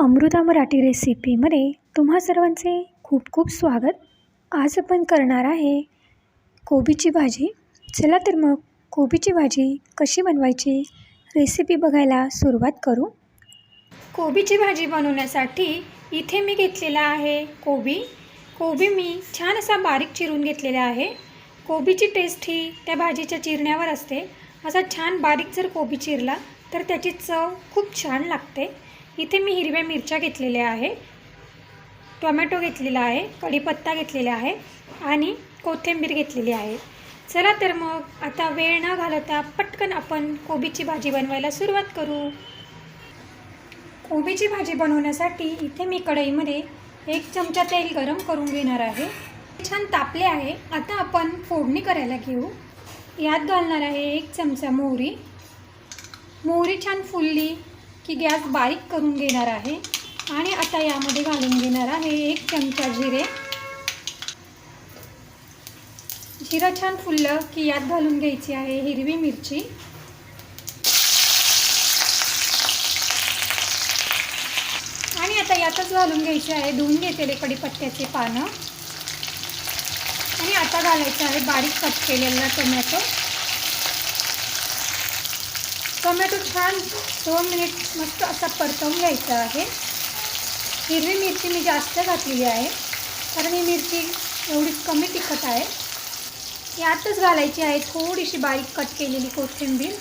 अमृता मराठी रेसिपीमध्ये तुम्हा सर्वांचे खूप खूप स्वागत. आज आपण करणार आहे कोबीची भाजी. चला तर मग कोबीची भाजी कशी बनवायची रेसिपी बघायला सुरुवात करू. कोबीची भाजी बनवण्यासाठी इथे मी घेतलेला आहे कोबी. कोबी मी छान असा बारीक चिरून घेतलेला आहे. कोबीची टेस्ट ही त्या भाजीच्या चिरण्यावर असते. असा छान बारीक जर कोबी चिरला तर त्याची चव खूप छान लागते. इथे मी हिरव्या मिरच्या घेतलेल्या आहे टोमॅटो घेतलेला आहे कढीपत्ता घेतलेला आहे आणि कोथिंबीर घेतलेली आहे. चला तर मग आता वेळ न घालवता पटकन आपण कोबीची भाजी बनवायला सुरुवात करू. कोबीची भाजी बनवण्यासाठी इथे मी कढईमध्ये एक चमचा तेल गरम करून घेणार आहे. छान तापले आहे. आता आपण फोडणी करायला घेऊ. यात घालणार आहे एक चमचा मोहरी. मोहरी छान फुलली. की गॅस बारीक करून घेणार आहे. आणि आता यामध्ये घालून घेणार आहे एक चमचा जिरे. जिरं छान फुललं की यात घालून घ्यायची आहे हिरवी मिरची. आणि आता यातच घालून घ्यायची आहे धुवून घेतलेले कडीपत्त्याचे पानं. आणि आता घालायचं आहे बारीक कट केलेला टोमॅटो. टोमॅटो छान दोन मिनिट मस्त असा परतवून घ्यायचा आहे. हिरवी मिरची मी जास्त घातलेली आहे कारण ही मिरची एवढी कमी तिखट आहे. यातच घालायची आहे थोडीशी बारीक कट केलेली कोथिंबीर.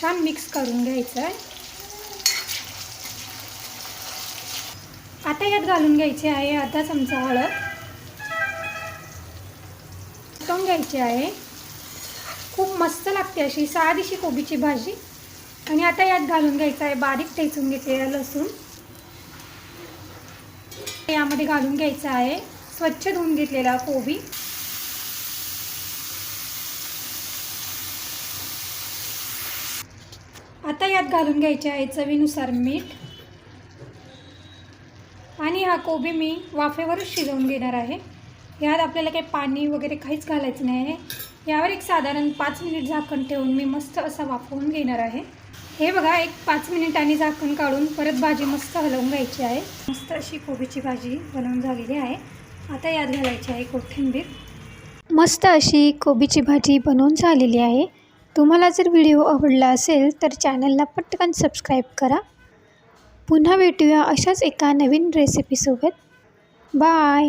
छान मिक्स करून घ्यायचं आहे. आता यात घालून घ्यायची आहे अर्धा चमचा हळद. करून घ्यायची आहे. खूप मस्त लागते अशी साधीशी कोबीची भाजी. आणि आता यात घालून घ्यायचं आहे बारीक ठेचून घेतलेला लसूण. यामध्ये घालून घ्यायचं आहे स्वच्छ धुवून घेतलेला कोबी. आता यात घालून घ्यायचे आहे चवीनुसार मीठ. आणि हा कोबी मी वाफेवरच शिजवून घेणार आहे. यात आपल्याला काही पाणी वगैरे काहीच घालायचं नाही आहे. यावर एक साधारण पाच मिनिट झाकण ठेवून मी मस्त असा वाफवून घेणार आहे. हे बघा एक पाच मिनिटांनी झाकण काढून परत भाजी मस्त हलवून घ्यायची आहे. मस्त अशी कोबीची भाजी बनवून झालेली आहे. आता यात घालायची आहे कोथिंबीर. मस्त अशी कोबीची भाजी बनवून झालेली आहे. तुम्हाला जर व्हिडिओ आवडला असेल तर चॅनलला पटकन सबस्क्राईब करा. पुन्हा भेटूया अशाच एका नवीन रेसिपीसोबत बाय!